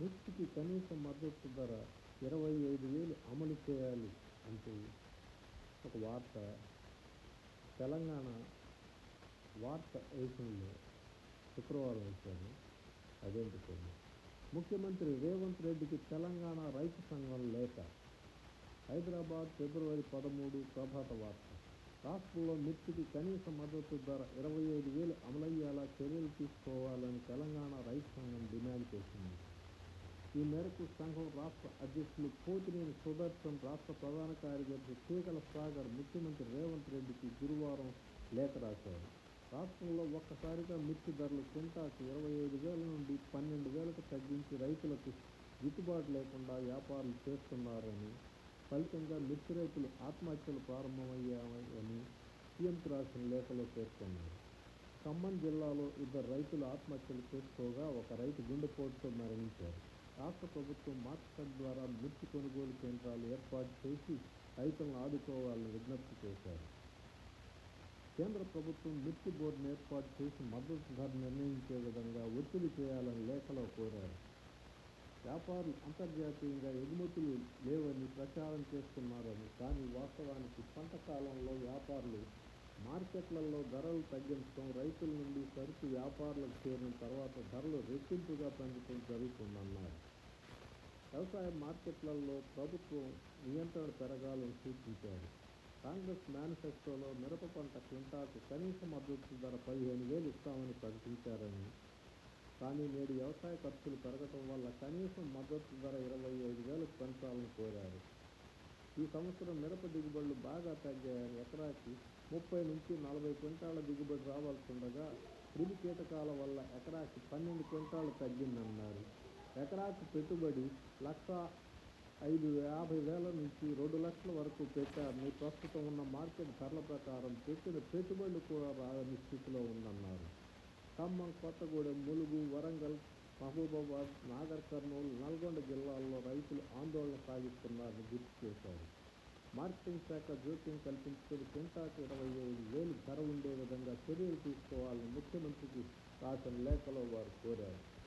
మిర్చికి కనీస మద్దతు ధర ఇరవై ఐదు వేలు అమలు చేయాలి అంటూ ఒక వార్త తెలంగాణ వార్త ఏషన్లో శుక్రవారం వచ్చాను. అదేంటి ముఖ్యమంత్రి రేవంత్ రెడ్డికి తెలంగాణ రైతు సంఘం లేఖ. హైదరాబాద్ ఫిబ్రవరి పదమూడు ప్రభాత వార్త. రాష్ట్రంలో మిర్చికి కనీస మద్దతు ధర ఇరవై ఐదు వేలు అమలయ్యేలా చర్యలు తీసుకోవాలని తెలంగాణ రైతు సంఘం డిమాండ్ చేసింది. ఈ మేరకు సంఘం రాష్ట్ర అధ్యక్షులు పోతినేని సుదర్శన్ రాష్ట్ర ప్రధాన కార్యదర్శి తీగల సాగర్ ముఖ్యమంత్రి రేవంత్ రెడ్డికి గురువారం లేఖ రాశారు. రాష్ట్రంలో ఒక్కసారిగా మిర్చి ధరలు క్వింటాకు ఇరవై ఐదు వేల నుండి పన్నెండు వేలకు తగ్గించి రైతులకు గిట్టుబాటు లేకుండా వ్యాపారులు చేస్తున్నారని ఫలితంగా మిర్చి రైతులు ఆత్మహత్యలు ప్రారంభమయ్యాయని సీఎంకి రాసిన లేఖలో పేర్కొన్నారు. ఖమ్మం జిల్లాలో ఇద్దరు రైతులు ఆత్మహత్యలు చేసుకోగా ఒక రైతు గుండెపోటుతో మరణించారు. రాష్ట్ర ప్రభుత్వం మార్కెట్ ద్వారా మిర్చి కొనుగోలు కేంద్రాలు ఏర్పాటు చేసి రైతులను ఆదుకోవాలని విజ్ఞప్తి చేశారు. కేంద్ర ప్రభుత్వం మిర్చి బోర్డును ఏర్పాటు చేసి మద్దతు ధర నిర్ణయించే విధంగా ఒత్తిడి చేయాలని లేఖలో కోరారు. వ్యాపారులు అంతర్జాతీయంగా ఎగుమతులు లేవని ప్రచారం చేస్తున్నారని కానీ వాస్తవానికి పంట కాలంలో వ్యాపారులు మార్కెట్లలో ధరలు తగ్గించడం రైతుల నుండి సరుకు వ్యాపారులకు చేరిన తర్వాత ధరలు రెట్టింపుగా పెంచడం జరుగుతుందన్నారు. వ్యవసాయ మార్కెట్లలో ప్రభుత్వం నియంత్రణ పెరగాలని సూచించారు. కాంగ్రెస్ మేనిఫెస్టోలో మిరప పంట క్వింటాకు కనీస మద్దతు ధర పదిహేను వేలు ఇస్తామని ప్రకటించారని. కానీ నేడు వ్యవసాయ ఖర్చులు పెరగటం వల్ల కనీసం మద్దతు ధర ఇరవై ఐదు వేలకు పెంచాలని కోరారు. ఈ సంవత్సరం మిరప దిగుబడులు బాగా తగ్గాయని ఎకరాకి ముప్పై నుంచి నలభై క్వింటాల దిగుబడి రావాల్సి ఉండగా క్రిమి కీటకాల వల్ల ఎకరాకి పన్నెండు క్వింటాలు తగ్గిందన్నారు. ఎకరాకు పెట్టుబడి లక్ష ఐదు యాభై వేల నుంచి రెండు లక్షల వరకు పెట్టారని ప్రస్తుతం ఉన్న మార్కెట్ ధరల ప్రకారం పెట్టిన పెట్టుబడులు కూడా రాని స్థితిలో ఉందన్నారు. ఖమ్మం కొత్తగూడెం ములుగు వరంగల్ మహబూబాబాద్ నాగర్ కర్నూలు నల్గొండ జిల్లాల్లో రైతులు ఆందోళన సాగిస్తున్నారని గుర్తు చేశారు. మార్కెటింగ్ శాఖ జోక్యం కల్పించుకుని క్వింటాకు ఇరవై ఐదు వేలు ధర ఉండే విధంగా చర్యలు తీసుకోవాలని ముఖ్యమంత్రికి రాసిన లేఖలో వారు కోరారు.